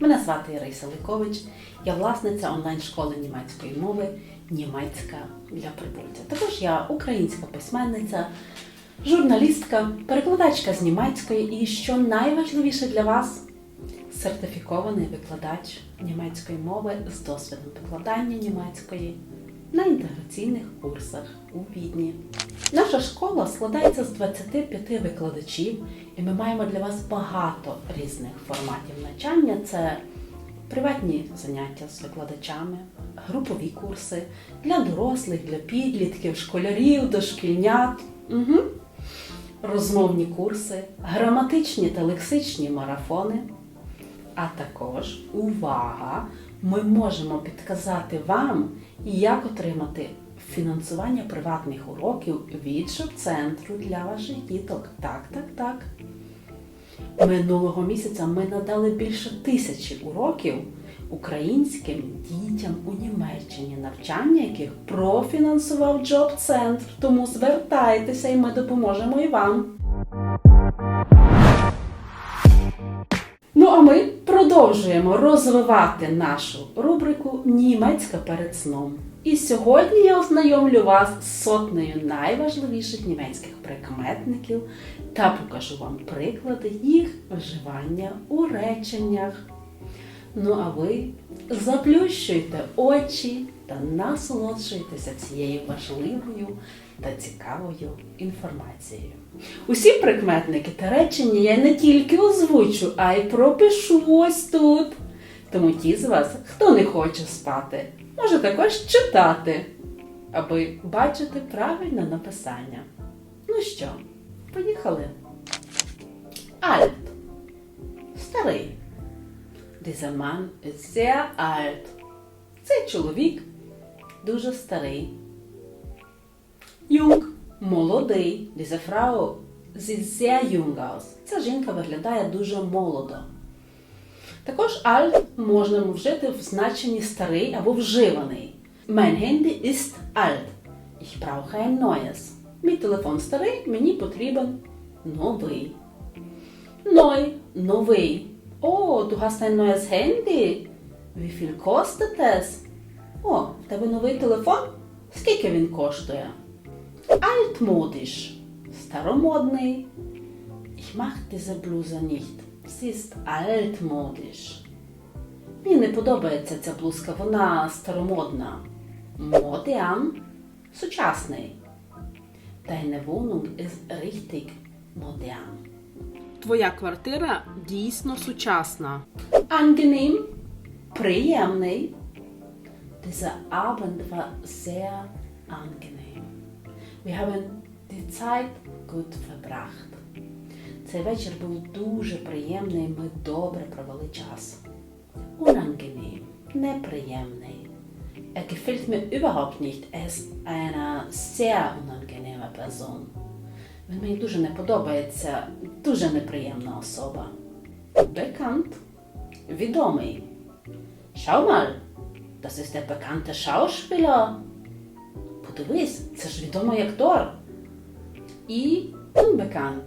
Мене звати Іриса Ликович, я власниця онлайн-школи німецької мови Німецька для прибульця. Також я українська письменниця, журналістка, перекладачка з німецької і, що найважливіше для вас, сертифікований викладач німецької мови з досвідом викладання німецької на інтеграційних курсах у Відні. Наша школа складається з 25 викладачів, і ми маємо для вас багато різних форматів навчання. Це приватні заняття з викладачами, групові курси для дорослих, для підлітків, школярів, дошкільнят. Угу. Розмовні курси, граматичні та лексичні марафони. А також увага! Ми можемо підказати вам, як отримати фінансування приватних уроків від шоп-центру для ваших діток. Так, так, так. Минулого місяця ми надали більше тисячі уроків українським дітям у Німеччині, навчання яких профінансував Джоб-центр. Тому звертайтеся і ми допоможемо і вам. Продовжуємо розвивати нашу рубрику Німецька перед сном. І сьогодні я ознайомлю вас з сотнею найважливіших німецьких прикметників та покажу вам приклади їх вживання у реченнях. Ну а ви заплющуйте очі та насолоджуйтеся цією важливою та цікавою інформацією. Усі прикметники та речення я не тільки озвучу, а й пропишу ось тут. Тому ті з вас, хто не хоче спати, може також читати, аби бачити правильне написання. Ну що, поїхали? Alt. Старий. Dieser Mann ist. Цей чоловік дуже старий. Jung – молодий. Diese Frau sieht. Ця жінка виглядає дуже молодо. Також alt можна вжити в значенні старий або вживаний. Mein Handy ist alt. Ich brauche ein neues. Мій телефон старий, мені потрібен новий. Neu – новий. О, du hast ein neues Handy. Wie viel kostet es? О, в тебе новий телефон? Скільки він коштує? Altmodisch. Старомодний. Ich mag diese Bluse nicht. Sie ist altmodisch. Мені не подобається ця блузка, вона старомодна. Modern – сучасний. Deine Wohnung ist richtig modern. Твоя квартира дійсно сучасна. Angenehm – приємний. Dieser Abend war sehr angenehm. Wir haben die Zeit gut verbracht. Цей вечір був дуже приємний, ми добре провели час. Unangenehm – неприємний. Er gefällt mir überhaupt nicht. Er ist eine sehr unangenehme Person. Він мені дуже не подобається, дуже неприємна особа. Bekannt – відомий. Schau mal, das ist der bekannte Schauspieler. Подивись, це ж відомий актор. І unbekannt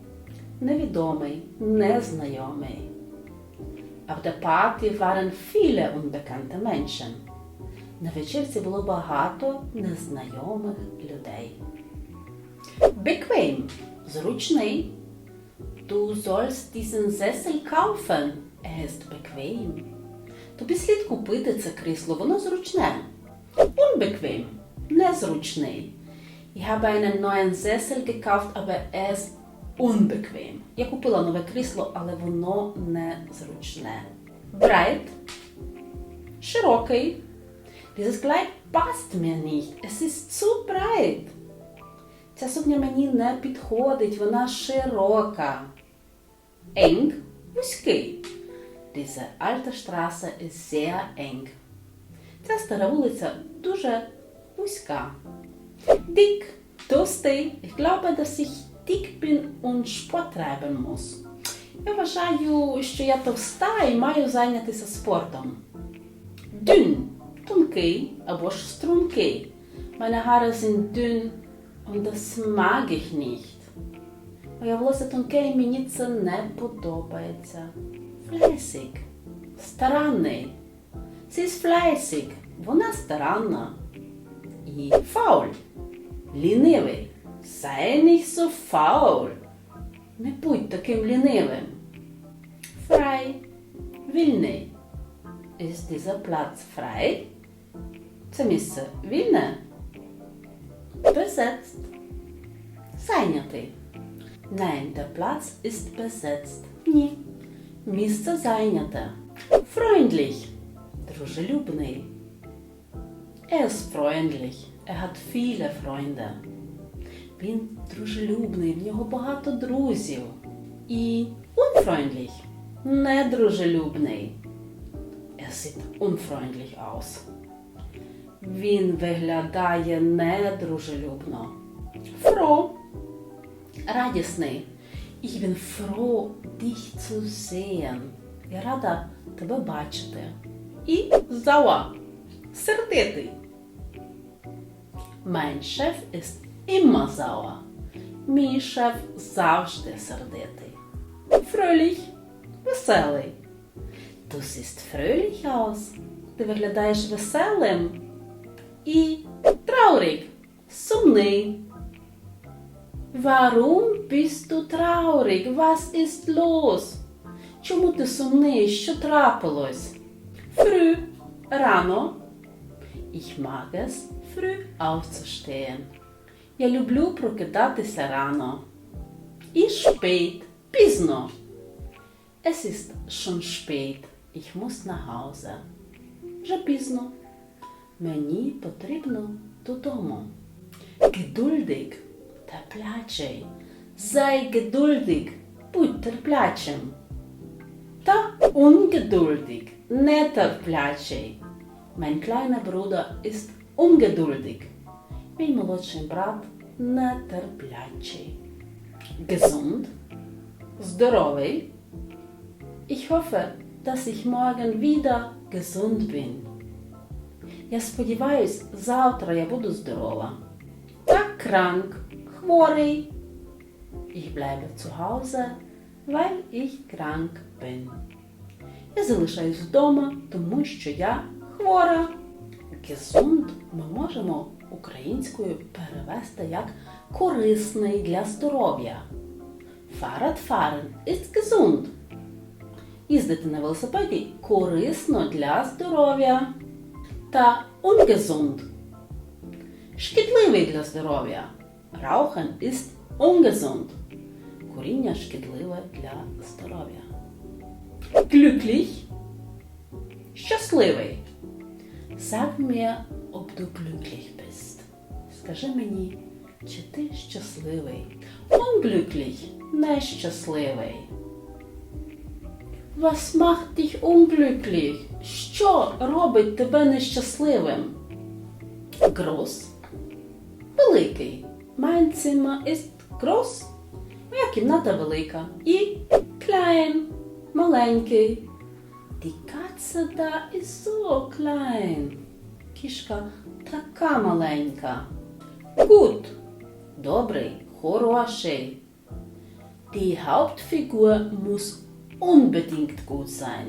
– невідомий, незнайомий. Auf der Party waren viele unbekannte Menschen. На вечірці було багато незнайомих людей. Bequem – зручний. Du sollst diesen Sessel kaufen. Er ist bequem. Тобі слід купити це крісло, воно зручне. Unbequem – незручний. Ich habe einen neuen Sessel gekauft, aber er ist unbequem. Я купила нове крісло, але воно не зручне. Breit – широкий. Dieses Kleid passt mir nicht. Es ist zu breit. Ця сукня мені не підходить, вона широка. Eng – вузький. Diese alte Straße ist sehr eng. Ця стара вулиця дуже вузька. Dick – товстий. Ich glaube, dass ich dick bin und Sport treiben muss. Я вважаю, що я товста і маю зайнятися спортом. Dünn – тонкий або ж стрункий. Meine Haare sind dünn und das mag ich nicht. Моє волосся тонке і мені це не подобається. Флесик старанний. Sie ist fleißig. Вона старанна. І faul. Лінивий. Sei nicht so faul. Не будь таким лінивим. Frei. Вільний. Ist dieser Platz frei? Це місце вільне? Besetzt. Зайнятий. Nein, der Platz ist besetzt. Ні. Місце зайняте. Freundlich. Дружелюбний. Er ist freundlich. Er hat viele Freunde. Він дружелюбний, в нього багато друзів. І unfreundlich. Недружелюбний. Er sieht unfreundlich aus. Він виглядає недружелюбно. Froh. Радісний. Ich bin froh, dich zu sehen. Я рада тебе бачити. І зауа. Сердитий. Mein Chef ist immer sauer. Мій шеф завжди сердитий. Fröhlich. Веселий. Du siehst fröhlich aus. Ти виглядаєш веселим. І traurig. Сумний. Warum bist du traurig? Was ist los? Чому ти сумний? Що трапилось? Früh. Рано. Ich mag es, früh aufzustehen. Я люблю прокидатися рано. І spät. Пізно. Es ist schon spät. Ich muss nach Hause. Вже пізно. Мені потрібно додому. Geduldig. Терплячий. Sei geduldig. Будь терплячим. Та ungeduldig. Нетерплячий. Mein kleiner Bruder ist ungeduldig. Мій молодший брат нетерплячий. Gesund. Здоровий. Ich hoffe, dass ich morgen wieder gesund bin. Я сподіваюсь, завтра я буду здорова. Та krank. Хворий. Ich bleibe zu Hause, weil ich krank bin. Я залишаюсь вдома, тому що я хвора. Gesund ми можемо українською перевести як корисний для здоров'я. Fahrradfahren ist gesund. Їздити на велосипеді корисно для здоров'я. Та ungesund. Шкідливий для здоров'я. Rauchen ist ungesund. Куріння шкідливе для здоров'я. Glücklich. Щасливий. Sag mir, ob du glücklich bist. Скажи мені, чи ти щасливий? Unglücklich. Нещасливий. Was macht dich unglücklich? Що робить тебе нещасливим? Groß. Великий. Mein Zimmer ist groß. Моя кімната велика. І klein. Маленький. Die Katze da ist so klein. Кішка така маленька. Gut. Добрий, хороший. Die Hauptfigur muss unbedingt gut sein.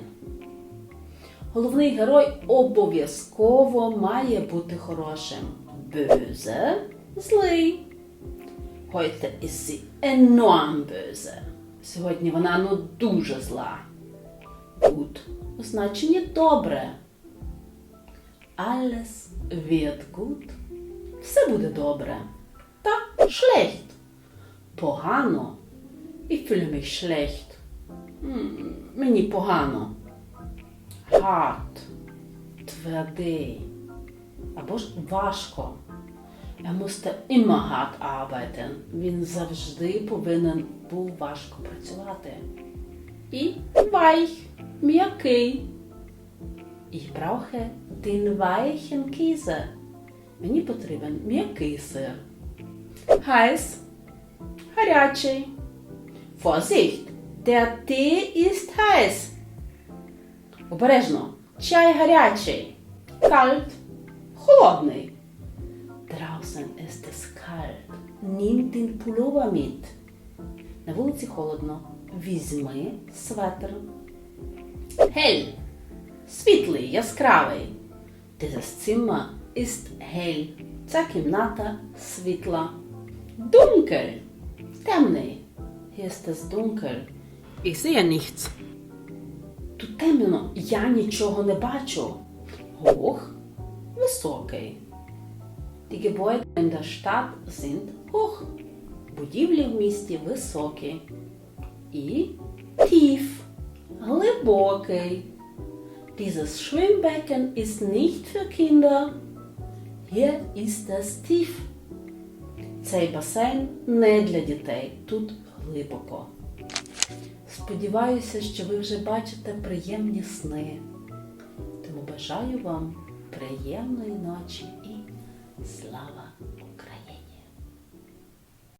Головний герой обов'язково має бути хорошим. Böse – злий. Heute ist sie enorm böse. Сьогодні вона ну дуже зла. Gut у значенні добре. Alles wird gut. Все буде добре. Та schlecht. Погано. Ich fühle mich schlecht. Мені погано. Hart. Твердий. Або ж важко. Er musste immer hart arbeiten. Він завжди повинен був важко працювати. І weich. М'який. Ich brauche den weichen Käse. Мені потрібен м'який сир. Heiß. Гарячий. Vorsicht! Der Tee ist heiß. Обережно. Чай гарячий. Kalt. Холодний. Draußen ist es kalt. Nimm den Pullover mit. На вулиці холодно. Візьми светр. Hell. світлий, яскравий. Dieses Zimmer ist hell. Ця кімната світла. Dunkel. Темний. Hier ist es dunkel. Ich sehe nichts. Тут темно, я нічого не бачу. Hoch, високий. Die Gebäude in der Stadt sind hoch. Будівлі в місті високі. І tief, глибокий. Dieses Schwimmbecken ist nicht für Kinder. Hier ist es tief. Цей басейн не для дітей. Тут глибоко. Сподіваюся, що ви вже бачите приємні сни. Тому бажаю вам приємної ночі і слава